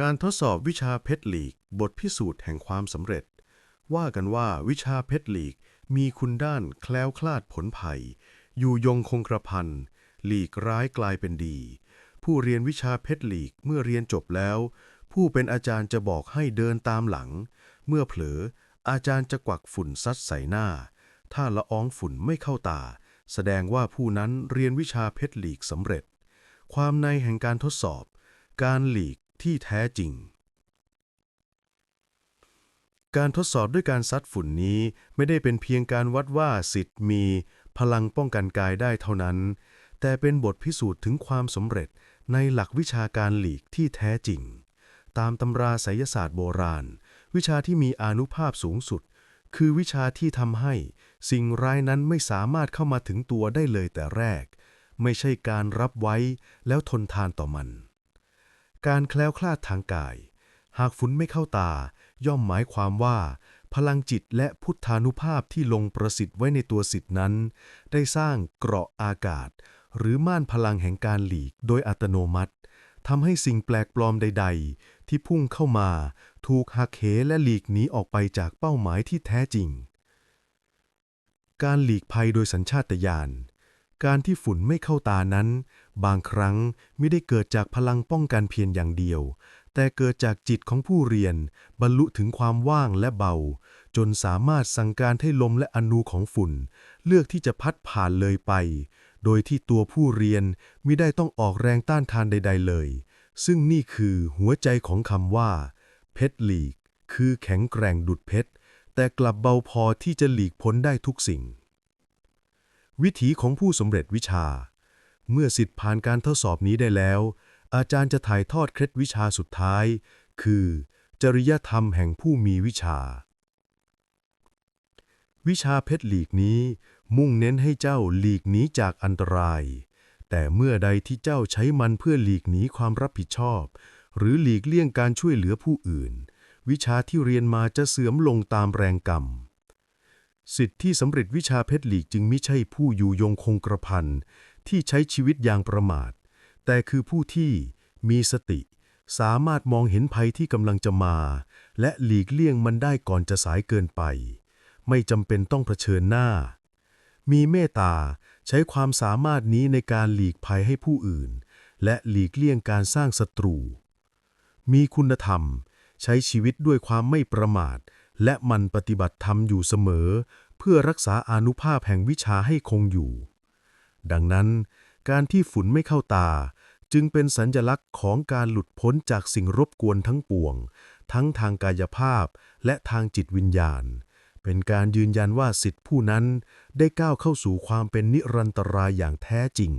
การทดสอบวิชาเพชรลีก บทพิสูจน์แห่งความสำเร็จ ว่ากันว่าวิชาเพชรลีกมีคุณด้านแคล้วคลาดผลภัย อยู่ยงคงกระพันหลีกร้ายกลายเป็นดี ผู้เรียนวิชาเพชรลีกเมื่อเรียนจบแล้ว ผู้เป็นอาจารย์จะบอกให้เดินตามหลัง เมื่อเผลอ อาจารย์จะกวักฝุ่นซัดใส่หน้า ถ้าละอองฝุ่นไม่เข้าตา แสดงว่าผู้นั้นเรียนวิชาเพชรลีกสำเร็จ ความในแห่งการทดสอบ การหลีก ที่แท้จริง การทดสอบด้วยการซัดฝุ่นนี้ไม่ได้เป็นเพียงการวัดว่าสิทธิ์มีพลังป้องกันกายได้เท่านั้น แต่เป็นบทพิสูจน์ถึงความสำเร็จในหลักวิชาการหลีกที่แท้จริง ตามตำราไสยศาสตร์โบราณ วิชาที่มีอานุภาพสูงสุด คือวิชาที่ทำให้ สิ่งร้ายนั้นไม่สามารถเข้ามาถึงตัวได้เลยแต่แรก ไม่ใช่การรับไว้แล้วทนทานต่อมัน การแคล้วคลาดทางกาย หากฝุ่นไม่เข้าตา ย่อมหมายความว่า พลังจิตและพุทธานุภาพที่ลงประสิทธิ์ไว้ในตัวสิทธินั้น ได้สร้างเกราะอากาศ หรือม่านพลังแห่งการหลีกโดยอัตโนมัติทำให้สิ่งแปลกปลอมใด ๆ ที่พุ่งเข้ามา ถูกหักเหและหลีกหนีออกไปจากเป้าหมายที่แท้จริง การหลีกภัยโดยสัญชาตญาณ การที่ฝุ่นไม่เข้าตานั้น บางครั้งไม่ได้เกิดจากพลังป้องกันเพียงอย่างเดียว แต่เกิดจากจิตของผู้เรียน บรรลุถึงความว่างและเบา จนสามารถสั่งการให้ลมและอนูของฝุ่น เลือกที่จะพัดผ่านเลยไป โดยที่ตัวผู้เรียนมิได้ต้องออกแรงต้านทานใด ๆ เลย ซึ่งนี่คือหัวใจของคำว่าเพชรหลีก คือแข็งแกร่งดุดเพชรแต่กลับเบาพอที่จะหลีกพ้นได้ทุกสิ่ง วิถีของผู้สำเร็จวิชา เมื่อสิทธิ์ผ่านการทดสอบนี้ได้แล้ว อาจารย์จะถ่ายทอดเคล็ดวิชาสุดท้าย คือ จริยธรรมแห่งผู้มีวิชา วิชาเพชรหลีกนี้ มุ่งเน้นให้เจ้าหลีกหนีจากอันตราย แต่เมื่อใดที่เจ้าใช้มันเพื่อหลีกหนีความรับผิดชอบ หรือหลีกเลี่ยงการช่วยเหลือผู้อื่น วิชาที่เรียนมาจะเสื่อมลงตามแรงกรรม สิทธิ์ที่สำเร็จวิชาเพชรหลีกจึงไม่ใช่ผู้อยู่ยงคงกระพันที่ใช้ชีวิตอย่างประมาท แต่คือผู้ที่มีสติ สามารถมองเห็นภัยที่กำลังจะมา และหลีกเลี่ยงมันได้ก่อนจะสายเกินไป ไม่จำเป็นต้องเผชิญหน้า มีเมตตาใช้ความสามารถนี้ในการหลีกภัยให้ผู้อื่น และหลีกเลี่ยงการสร้างศัตรู มีคุณธรรม ใช้ชีวิตด้วยความไม่ประมาท และมันปฏิบัติธรรมอยู่เสมอ เพื่อรักษาอนุภาพแห่งวิชาให้คงอยู่ ดังนั้น การที่ฝุ่นไม่เข้าตา จึงเป็นสัญลักษณ์ของการหลุดพ้นจากสิ่งรบกวนทั้งปวง ทั้งทางกายภาพและทางจิตวิญญาณ เป็นการยืนยันว่าสิทธิผู้นั้นได้ก้าวเข้าสู่ความเป็นนิรันตรายอย่างแท้จริง